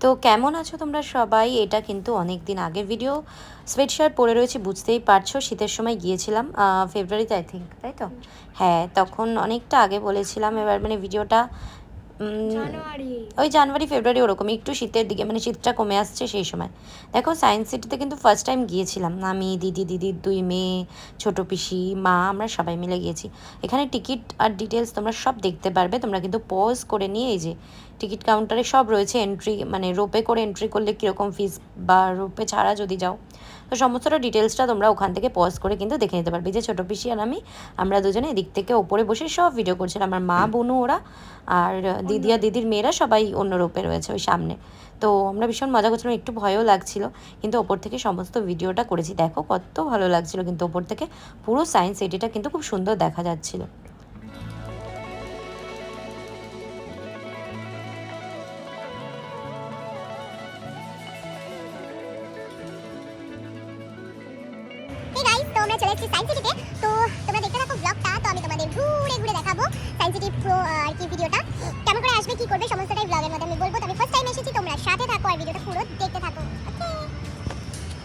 তো কেমন আছো তোমরা সবাই? এটা কিন্তু অনেক দিন আগের ভিডিও সোয়েট শার্ট পরে রয়েছে বুঝতেই পারছ শীতের সময় গিয়েছিলাম ফেব্রুয়ারিতে আই থিঙ্ক তাই তো? হ্যাঁ তখন অনেকটা আগে বলেছিলাম এবার মানে ভিডিওটা ওই জানুয়ারি ফেব্রুয়ারি ওরকম একটু শীতের দিকে মানে শীতটা কমে আসছে সেই সময়। দেখো সায়েন্স সিটিতে কিন্তু ফার্স্ট টাইম গিয়েছিলাম। আমি দিদি দিদির দুই মেয়ে ছোটো পিসি মা আমরা সবাই মিলে গিয়েছি। এখানে টিকিট আর ডিটেলস তোমরা সব দেখতে পারবে তোমরা কিন্তু পজ করে নিয়ে এই যে টিকিট কাউন্টারে সব রয়েছে এন্ট্রি মানে রোপে করে এন্ট্রি করলে কীরকম ফিস বা রোপে ছাড়া যদি যাও। তো সমস্তটা ডিটেলসটা তোমরা ওখান থেকে পজ করে কিন্তু দেখে নিতে পারবে যে ছোটো পিসি আর আমি আমরা দুজনে এদিক থেকে ওপরে বসে সব ভিডিও করছিলাম। আমার মা বোনু ওরা আর দিদি আর দিদির মেয়েরা সবাই অন্য রূপে রয়েছে ওই সামনে। তো আমরা ভীষণ মজা করছিলাম একটু ভয়ও লাগছিল কিন্তু ওপর থেকে সমস্ত ভিডিওটা করেছি। দেখো কত ভালো লাগছিল কিন্তু ওপর থেকে পুরো সায়েন্স সিটিটা কিন্তু খুব সুন্দর দেখা যাচ্ছিল। দেখাবো প্রো আর কি ভিডিওটা কেমন করে আসবে কি করবে সমস্তটাই ব্লগের মধ্যে আমি বলব। তো আমি ফার্স্ট টাইম এসেছি তোমরা সাথে থাকো আর ভিডিওটা পুরো দেখতে থাকো।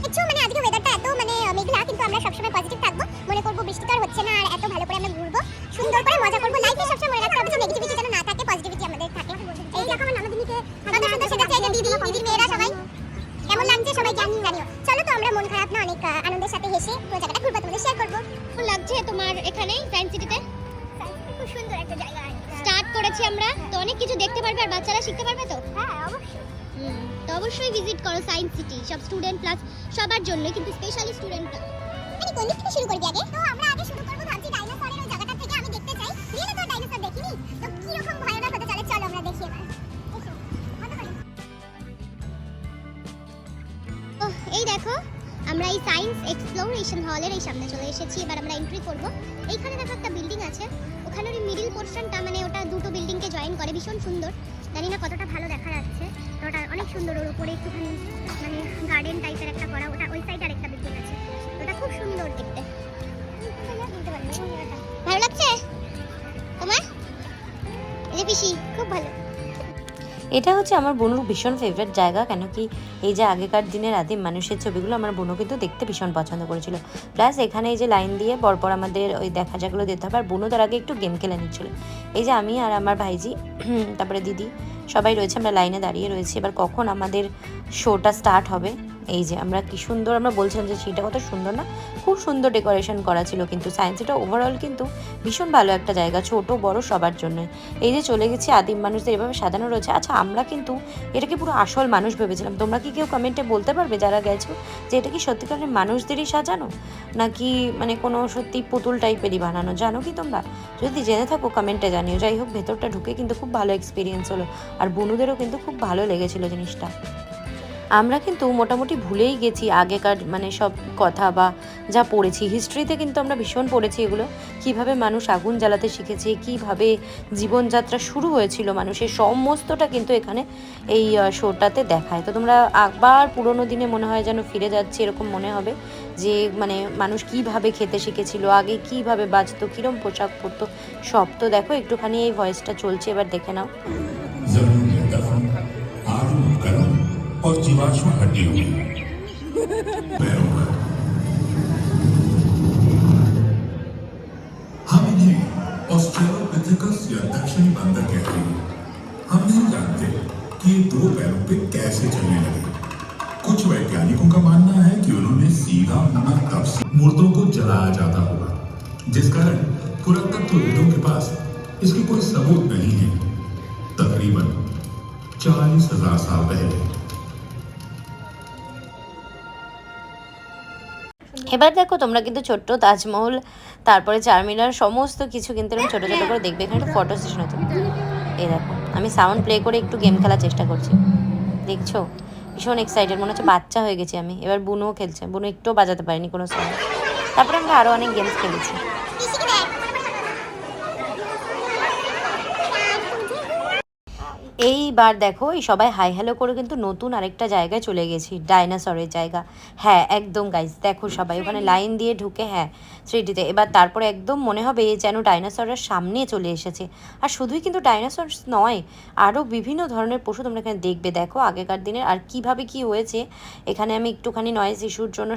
একটু মানে আজকে ওয়েদারটা এত মানে মেঘলা কিন্তু আমরা সবসময় পজিটিভ থাকব। মনে করব বৃষ্টি তো হচ্ছে না আর এত ভালো করে আমরা ঘুরবো। সুন্দর করে মজা করব। লাইফে সবসময় মনে রাখতে হবে যে নেগেটিভিটি যেন না থাকে পজিটিভিটি আমাদের থাকে। এই দেখো আমার নানাদিনীকে কত সুন্দর এই যে দিদি দিদির মেয়েরা সবাই। কেমন লাগছে? সবাই জানি জানিও। চলো তো আমরা মন খারাপ না অনেক আনন্দের সাথে হেসে পুরো জায়গাটা ঘুরবো তোমাদের শেয়ার করব। লাগছে তোমার এখানেই সায়েন্স সিটিতে খুব সুন্দর একটা জায়গা। স্টার্ট করেছি আমরা। তো অনেক কিছু দেখতে পারবে আর বাচ্চারা শিখতে পারবে তো? হ্যাঁ অবশ্যই। তো অবশ্যই ভিজিট করো সায়েন্স সিটি সব স্টুডেন্ট প্লাস সবার জন্য কিন্তু স্পেশালি স্টুডেন্টরা আমি কোন দিক থেকে শুরু করবি আগে? তো আমরা এক্সপ্লোরেশন হলের এই সামনে চলে এসেছি। এবার আমরা এন্ট্রি করব। এইখানে দেখো একটা বিল্ডিং আছে। ওখানে ওই মিডিল পোর্শনটা মানে ওটা দুটো বিল্ডিংকে জয়েন করে। ভীষণ সুন্দর। জানি না কতটা ভালো দেখা যাচ্ছে তো ওটা অনেক সুন্দর। ওর উপরে একটুখানি মানে গার্ডেন টাইপের একটা করা। ওটা ওই সাইড আর একটা বিল্ডিং আছে। ওটা খুব সুন্দর দেখতে। ভালো লাগছে? তোমার? খুব ভালো। এটা হচ্ছে আমার বোনুর ভীষণ ফেভারিট জায়গা কেন কি এই যে আগেকার দিনের আদিম মানুষের ছবিগুলো আমার বোনও কিন্তু দেখতে ভীষণ পছন্দ করেছিল। প্লাস এখানে এই যে লাইন দিয়ে পরপর আমাদের ওই দেখা যাগুলো দিতে হবে, আর বোনও তার আগে একটু গেম খেলে নিচ্ছিল। এই যে আমি আর আমার ভাইজি, তারপরে দিদি, সবাই রয়েছে, আমরা লাইনে দাঁড়িয়ে রয়েছি। এবার কখন আমাদের শোটা স্টার্ট হবে এই যে আমরা কি সুন্দর, আমরা বলছিলাম যে সেটা কত সুন্দর না, খুব সুন্দর ডেকোরেশন করা ছিল কিন্তু সায়েন্স এটা ওভারঅল কিন্তু ভীষণ ভালো একটা জায়গা, ছোট, বড় সবার জন্য। এই যে চলে গেছি আদিম মানুষদের এভাবে সাজানো রয়েছে। আচ্ছা আমরা কিন্তু এটাকে পুরো আসল মানুষ ভেবেছিলাম। তোমরা কি কেউ কমেন্টে বলতে পারবে যারা গেছো যে এটা কি সত্যিকারের মানুষদেরই সাজানো? নাকি মানে কোনো সত্যি পুতুল টাইপেরই বানানো? জানো কি তোমরা? যদি জেনে থাকো কমেন্টে জানিও। যাই হোক, ভেতরটা ঢুকে কিন্তু খুব ভালো এক্সপিরিয়েন্স হলো। আর বনুদেরও কিন্তু খুব ভালো লেগেছিল জিনিসটা। আমরা কিন্তু মোটামুটি ভুলেই গেছি আগেকার মানে সব কথা বা যা পড়েছি। হিস্ট্রিতে কিন্তু আমরা ভীষণ পড়েছি এগুলো। কীভাবে মানুষ আগুন জ্বালাতে শিখেছে, কীভাবে জীবনযাত্রা শুরু হয়েছিল মানুষের, সমস্তটা কিন্তু এখানে এই শোটাতে দেখায়। তো তোমরা আবার পুরোনো দিনে মনে হয় যেন ফিরে যাচ্ছে, এরকম মনে হবে যে মানে মানুষ কীভাবে খেতে শিখেছিল, আগে কীভাবে বাঁচতো, কিরম পোশাক পরতো, সব তো দেখো, একটুখানি এই ভয়েসটা চলছে, এবার দেখে নাও। और जीवाश्म हड्डियों में हम इन्हें या दक्षिणी कहते हैं। हम नहीं जानते कि ये दो पैरों पे कैसे चलने लगे। कुछ वैज्ञानिकों का मानना है कि उन्होंने सीधा होना तब से मुर्दों को जलाया जाता होगा, जिस कारण पुरातत्वविदों के पास इसके कोई सबूत नहीं है। तकरीबन चालीस हज़ार साल पहले এবার দেখো, তোমরা কিন্তু ছোট্ট তাজমহল, তারপরে চারমিনার, সমস্ত কিছু কিন্তু এরকম ছোটো ছোটো করে দেখবে। এখানে একটা ফটো সেশন হতো এই দেখো, আমি সাউন্ড প্লে করে একটু গেম খেলার চেষ্টা করছি। দেখছ? ভীষণ এক্সাইটেড মনে হচ্ছে বাচ্চা হয়ে গেছি আমি। এবার বুনুও খেলছে। বুনো একটুও বাজাতে পারিনি কোনো সময় তারপরে আমরা আরও অনেক গেমস খেলেছি পিসিকে দেখ এইবার দেখো এই সবাই হাই হ্যালো করে কিন্তু নতুন আরেকটা জায়গায় চলে গেছি ডাইনোসরের জায়গা। হ্যাঁ একদম গাইজ দেখো সবাই ওখানে লাইন দিয়ে ঢুকে হ্যাঁ থ্রিডিতে এবার তারপরে একদম মনে হবে যেন ডাইনোসরের সামনে চলে এসেছে। আর শুধুই কিন্তু ডাইনোসর নয় আরও বিভিন্ন ধরনের পশু তোমরা এখানে দেখবে। দেখো আগেকার দিনের আর কীভাবে কি হয়েছে এখানে আমি একটুখানি নয়েজ ইস্যুর জন্য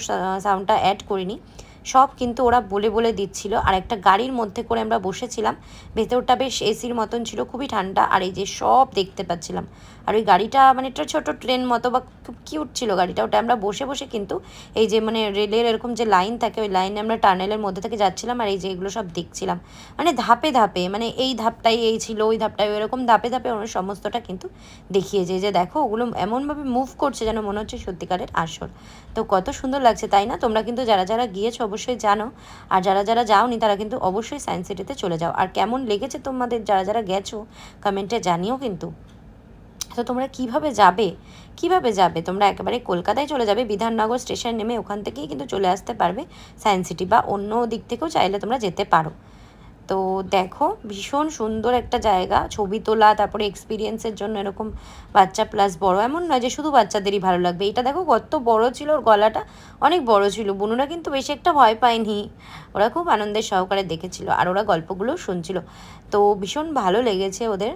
সাউন্ডটা অ্যাড করিনি। সব কিন্তু ওরা বলে বলে দিচ্ছিল। আর একটা গাড়ির মধ্যে করে আমরা বসেছিলাম, ভেতরটা বেশ এসির মতন ছিল, খুবই ঠান্ডা। আর এই যে সব দেখতে পাচ্ছিলাম। আর ওই গাড়িটা মানে একটা ছোটো ট্রেন মতো বা খুব কিউট ছিল গাড়িটা। ওটা আমরা বসে বসে কিন্তু এই যে মানে রেলের এরকম যে লাইন থাকে, ওই লাইনে আমরা টানেলের মধ্যে থেকে যাচ্ছিলাম আর এই যে এগুলো সব দেখছিলাম। মানে ধাপে ধাপে মানে এই ধাপটাই এই ছিল, ওই ধাপটাই এরকম ধাপে ধাপে ওরা সমস্তটা কিন্তু দেখিয়েছে যে দেখো ওগুলো এমনভাবে মুভ করছে যেন মনে হচ্ছে সত্যিকারের আসল। তো কত সুন্দর লাগছে, তাই না? তোমরা কিন্তু যারা যারা গিয়েছো অবশ্যই জানো। আর যারা যারা যাওনি, তারা কিন্তু অবশ্যই সায়েন্স সিটিতে চলে যাও। আর কেমন লেগেছে তোমাদের যারা যারা গেছো কমেন্টে জানিও কিন্তু। তো তোমরা কীভাবে যাবে? কীভাবে যাবে? তোমরা একেবারে কলকাতায় চলে যাবে, বিধাননগর স্টেশন নেমে ওখান থেকেই কিন্তু চলে আসতে পারবে সায়েন্স সিটি বা অন্য দিক থেকেও চাইলে তোমরা যেতে পারো। তো দেখো, ভীষণ সুন্দর একটা জায়গা। ছবি তোলা, তারপরে এক্সপিরিয়েন্সের জন্য এরকম বাচ্চা প্লাস বড়। এমন নয় যে শুধু বাচ্চাদেরই ভালো লাগবে। এটা দেখো কত বড় ছিল, ওর গলাটা অনেক বড় ছিল। বুনুরা কিন্তু বেশি একটা ভয় পায়নি। ওরা খুব আনন্দের সহকারে দেখেছিল আর ওরা গল্পগুলো শুনছিল। তো ভীষণ ভালো লেগেছে ওদের।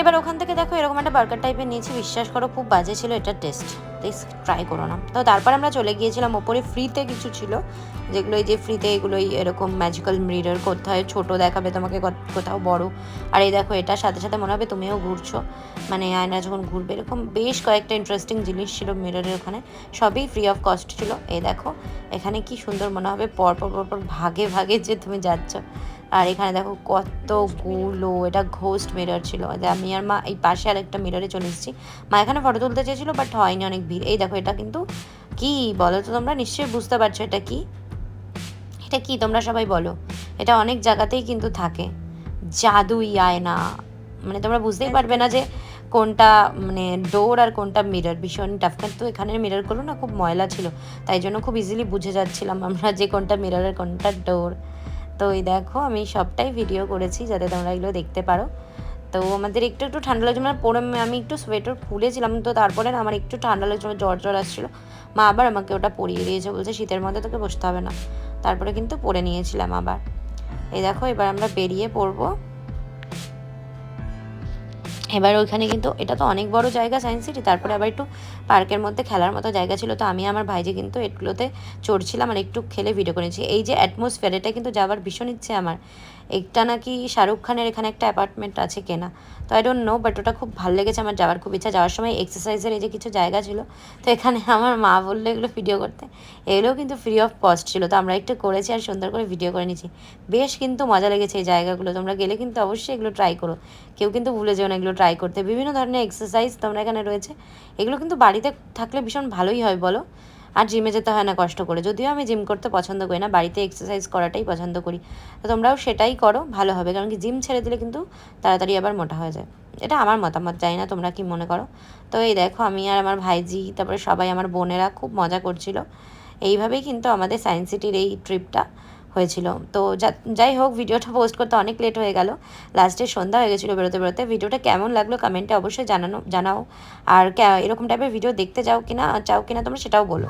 এবার ওখান থেকে দেখো এরকম একটা বার্গার টাইপের নিয়েছি, বিশ্বাস করো খুব বাজে ছিল, এটা টেস্ট প্লিজ ট্রাই করো না। তো তারপর আমরা চলে গিয়েছিলাম, ওপরে ফ্রিতে কিছু ছিল, যেগুলো এই যে ফ্রিতে এগুলোই এরকম ম্যাজিক্যাল মিরর কোথায় ছোট দেখাবে তোমাকে কোথাও বড়। আর এই দেখো, এটার সাথে সাথে মনে হবে তুমিও ঘুরছো মানে আয়না যখন ঘুরবে, এরকম বেশ কয়েকটা ইন্টারেস্টিং জিনিস ছিল মিররের ওখানে, সবই ফ্রি অফ কস্ট ছিল। এই দেখো, এখানে কি সুন্দর মনে হবে পর পর পর ভাগে ভাগে যে তুমি যাচ্ছ। আর এখানে দেখো কতগুলো এটা ঘোস্ট মিরর ছিল। যে আমি আর মা এই পাশে আর একটা মিররে চলে এসেছি। মা এখানে ফটো তুলতে চেয়েছিল বাট হয়নি অনেক ভিড়। এই দেখো এটা কিন্তু কি বলো তো তোমরা? নিশ্চয়ই বুঝতে পারছ এটা কি? এটা কি তোমরা সবাই বলো? এটা অনেক জায়গাতেই কিন্তু থাকে। জাদুই আয়না। মানে তোমরা বুঝতেই পারবে না যে কোনটা মানে ডোর আর কোনটা মিরর ভীষণ টাফ কিন্তু এখানের মিররগুলো না খুব ময়লা ছিল। তাই জন্য খুব ইজিলি বুঝে যাচ্ছিলাম আমরা যে কোনটা মিরর আর কোনটা ডোর তো এই দেখো, আমি সবটাই ভিডিও করেছি যাতে তোমরা এগুলো দেখতে পারো। তো আমাদের একটু একটু ঠান্ডা লাগছে মানে পরে আমি একটু সোয়েটার খুলেছিলাম, তো তারপরে না আমার একটু ঠান্ডা লাগছিল জ্বর জ্বর আসছিল। মা আবার আমাকে ওটা পরিয়ে দিয়েছে, বলছে শীতের মধ্যে তোকে বসতে হবে না। তারপরে কিন্তু পরে নিয়েছিলাম আবার। এই দেখো, এবার আমরা বেরিয়ে পড়ব। এবার ওইখানে কিন্তু এটা তো অনেক বড় জায়গা, সায়েন্স সিটি। তারপরে আবার একটু পার্কের মধ্যে খেলার মতো জায়গা ছিল। তো আমি আমার ভাইজি কিন্তু এগুলোতে চড়ছিলাম আর একটু খেলে ভিডিও করেছি। এই যে অ্যাটমসফিয়ার এটা কিন্তু যাওয়ার ভীষণ ইচ্ছে আমার। একটা নাকি শাহরুখ খানের এখানে একটা অ্যাপার্টমেন্ট আছে কেনা। তো আই ডোন্ট নো বাট ওটা খুব ভালো লেগেছে, আমার যাওয়ার খুব ইচ্ছা। যাওয়ার সময় এক্সারসাইজের এই যে কিছু জায়গা ছিল, তো এখানে আমার মা বলল এগুলো ভিডিও করতে। এগুলোও কিন্তু ফ্রি অফ কস্ট ছিল, তো আমরা একটু করেছি আর সুন্দর করে ভিডিও করে নিয়েছি। বেশ কিন্তু মজা লেগেছে এই জায়গাগুলো, তোমরা গেলে কিন্তু অবশ্যই এগুলো ট্রাই করো। কেউ কিন্তু ভুলে যেও না এগুলো ট্রাই করতে। বিভিন্ন ধরনের এক্সারসাইজ তোমরা এখানে রয়েছে। এগুলো কিন্তু বাড়িতে থাকলে ভীষণ ভালোই হয়, বলো। আর জিমে যেতে হয় না, কষ্ট করে। যদিও আমি জিম করতে পছন্দ করি না, বাড়িতে এক্সারসাইজ করাটাই পছন্দ করি। তো তোমরাও সেটাই করো, ভালো হবে। কারণ কি জিম ছেড়ে দিলে কিন্তু তাড়াতাড়ি আবার মোটা হয়ে যায়। এটা আমার মতামত, জানি না তোমরা কি মনে করো। তো এই দেখো, আমি আর আমার ভাইজি, তারপরে সবাই আমার বোনেরা খুব মজা করছিল। এইভাবেই কিন্তু আমাদের সায়েন্স সিটির এই ট্রিপটা হয়েছিল। তো যাই হোক, ভিডিওটা পোস্ট করতে অনেক লেট হয়ে গেল। লাস্টে সন্ধ্যা হয়ে গেছিল বেরোতে বেরোতে। ভিডিওটা কেমন লাগল কমেন্টে অবশ্যই জানানো, জানাও। আর এরকম টাইপের ভিডিও দেখতে চাও কিনা চাও কিনা তোমরা সেটাও বলো।